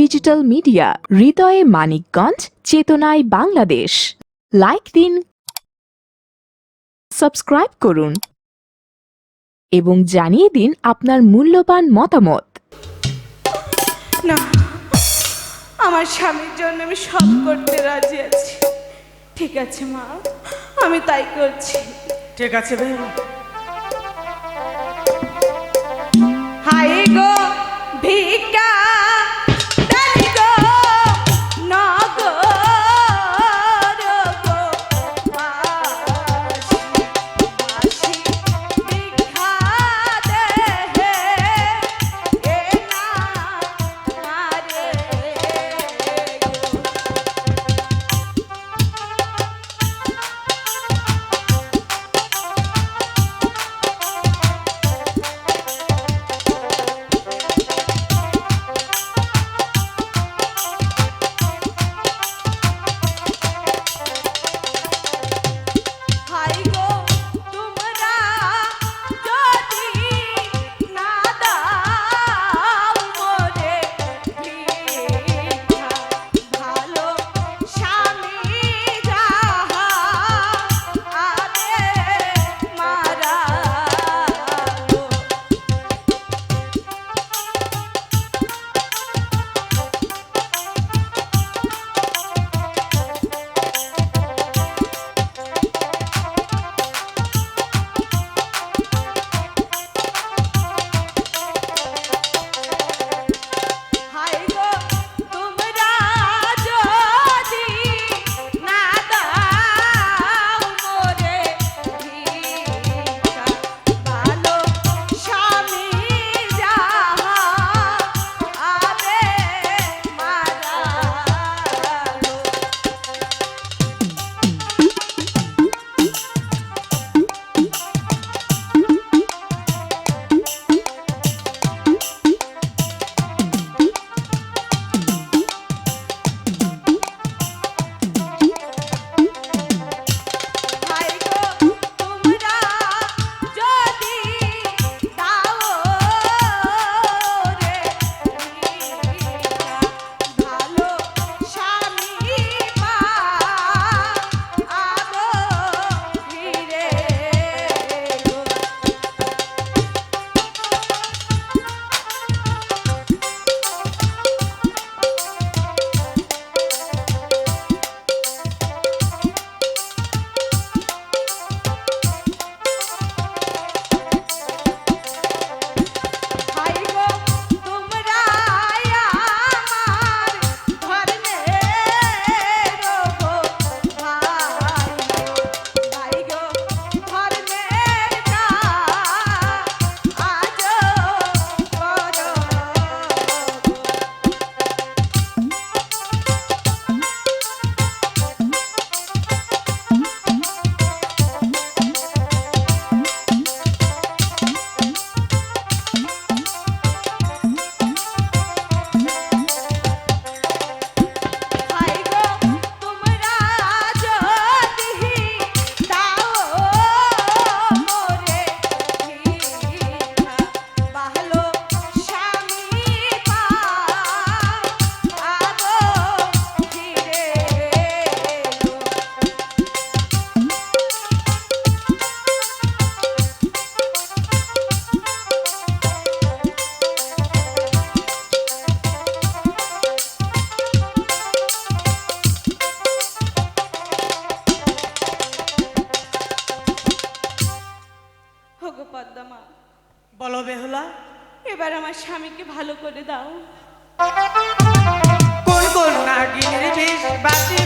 Digital media হৃদয়ে মানিকগঞ্জ চেতনায় Bangladesh. Like দিন সাবস্ক্রাইব করুন এবং জানিয়ে দিন আপনার মূল্যবান মতামত। না আমার স্বামীর জন্য আমি সব করতে রাজি আছি। ঠিক আছে মা আমি তাই করছি। ঠিক আছে বেহুলা। আমার স্বামীকে ভালো করে দাও। কোন কোন নাগিনীর বেশ বাতি